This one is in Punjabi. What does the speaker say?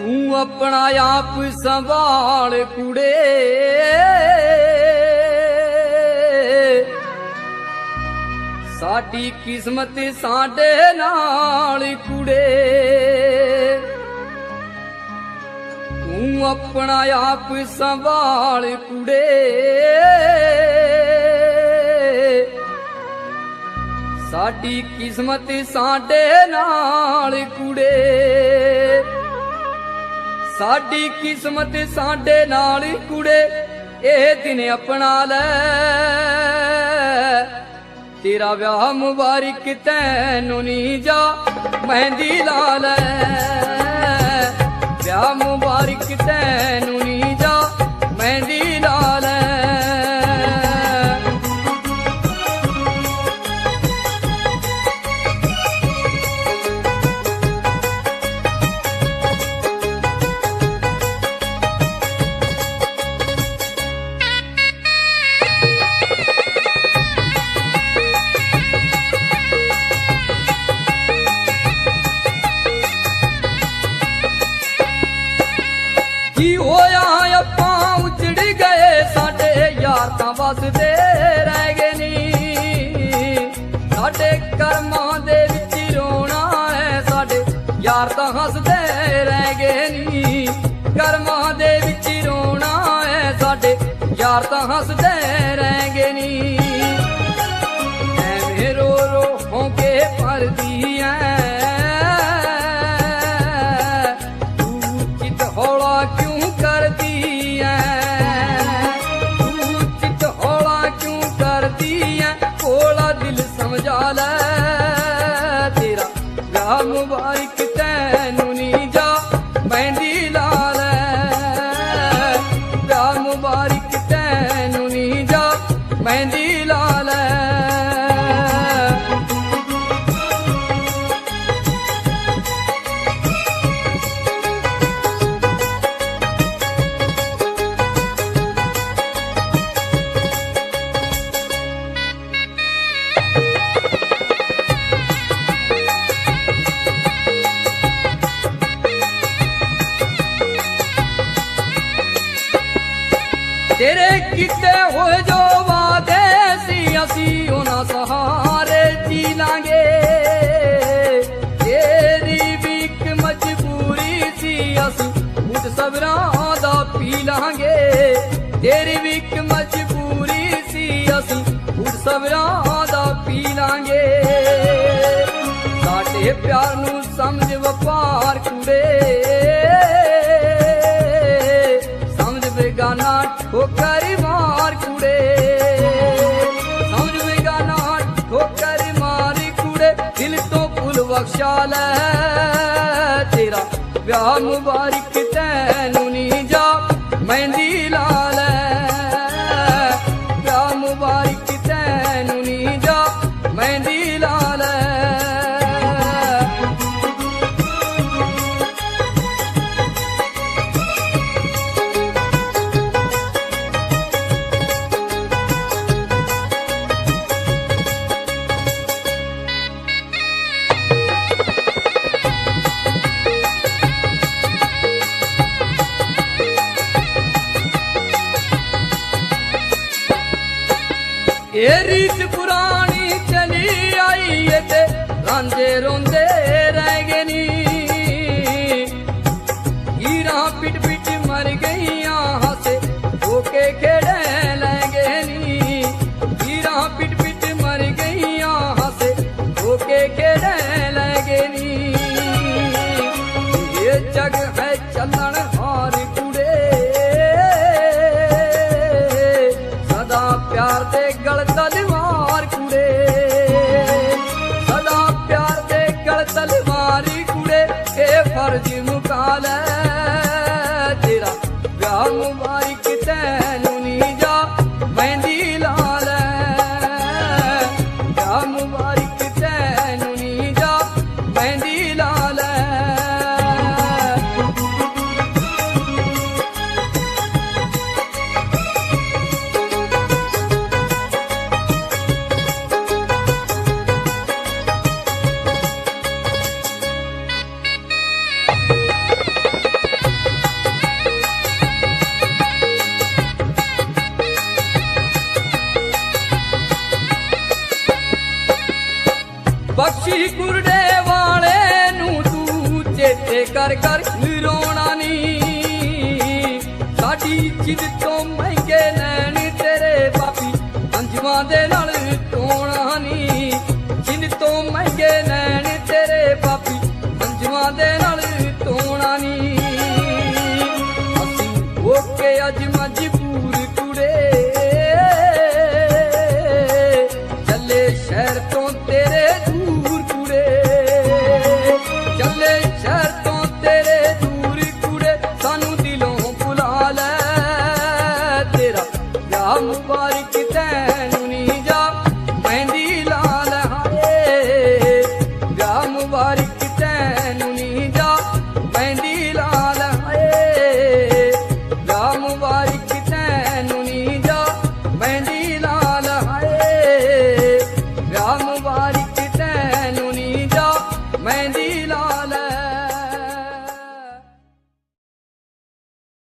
ਤੂੰ ਆਪਣਾ ਆਪ ਸੰਭਾਲ ਕੁੜੇ। ਸਾਡੀ ਕਿਸਮਤ ਸਾਡੇ ਨਾਲ ਕੁੜੇ। ਤੂੰ ਆਪਣਾ ਆਪ ਸੰਭਾਲ ਕੁੜੇ। ਸਾਡੀ ਕਿਸਮਤ ਸਾਡੇ ਨਾਲ ਕੁੜੇ। ਸਾਡੀ ਕਿਸਮਤ ਸਾਡੇ ਨਾਲ ਕੁੜੇ, ਇਹ ਦਿਨ ਅਪਣਾ ਲੈ। ਤੇਰਾ ਵਿਆਹ ਮੁਬਾਰਕ ਤੈਨੂੰ ਨੀ ਜਾ ਮਹਿੰਦੀ ਲਾ ਲੈ। ਵਿਆਹ ਮੁਬਾਰਕ ਤੈਨੂੰ ਵਸਦੇ ਰਹਿ ਗਏ ਨੀ। ਸਾਡੇ ਕਰਮਾਂ ਦੇ ਵਿੱਚ ਰੋਣਾ ਹੈ ਸਾਡੇ। ਯਾਰ ਤਾਂ ਹੱਸਦੇ ਰਹਿ ਗਏ ਨੀ। ਕਰਮਾਂ ਦੇ ਵਿੱਚ ਰੋਣਾ ਹੈ ਸਾਡੇ। ਯਾਰ ਤਾਂ ਹੱਸਦੇ ਰਹਿ ਗਏ ਨੀ। ਐਵੇਂ ਰੋ ਰੋ ਹੋਕੇ ਪਰਦੀ ਐ। ਕੀਤੇ ਹੋਏ ਜੋ ਵਾਦੇ ਸੀ, ਅਸੀਂ ਉਹਨਾਂ ਸਹਾਰੇ ਜੀ ਲਾਂਗੇ। ਤੇਰੀ ਵੀ ਮਜਬੂਰੀ ਸੀ, ਅਸੀਂ ਮੁੱਢ ਸਬਰਾਂ ਦਾ ਪੀ ਲਾਂਗੇ। ਤੇਰੀ ਵੀ ਇੱਕ ਮਜਬੂਰੀ ਸੀ, ਅਸੀਂ ਮੁੱਢ ਸਬਰਾਂ ਦਾ ਪੀ ਲਾਂਗੇ। ਸਾਡੇ ਪਿਆਰ ਨੂੰ ਸਮਝ ਵਪਾਰ ਭੁੱਲ ਤੇਰਾ। ਵਿਆਹ ਮੁਬਾਰਕ ਤੈਨੂੰ ਨੀ ਜਾ। ਮਹਿੰਦੀ ਲਾ ਇਹ ਰੀਤ ਪੁਰਾਣੀ ਚਲੀ ਆਈ ਏ ਤੇ ਰਾਂਝੇ ਰੋਂਦੇ ਰਹਿ ਗਏ ਨੀ। ਹੀਰਾਂ ਪਿਟ ਪਿਟ ਮਰ ਗਈਆਂ ਹੱਸੇ ਹੋ ਕੇ ਖੇੜੇ ਲੈ ਗਏ ਨੀ। ਹੀਰਾਂ ਪਿਟ ਪਿਟ ਮਰ ਗਈਆਂ ਹੱਸੇ ਹੋ ਕੇ ਖੇੜੇ ਲੈ ਗਏ ਨੀ। ਇਹ ਜਗ ਹੈ ਇਹ ਫਰਜ਼ ਕਰ ਰੋਣਾ ਨਹੀਂ ਸਾਡੀ ਚਿੱਤ ਤੋਂ ਮਹਿੰਗੇ ਨੈਣ ਤੇਰੇ ਪਾਪੀ ਅੰਜਵਾਂ ਦੇ ਨਾਲ ਟੋਣਾ ਨਹੀਂ ਜਿੰਨ ਤੋਂ ਮਹਿੰਗੇ ਨੈਣ ਤੇਰੇ ਪਾਪੀ ਅੰਜਵਾਂ ਦੇ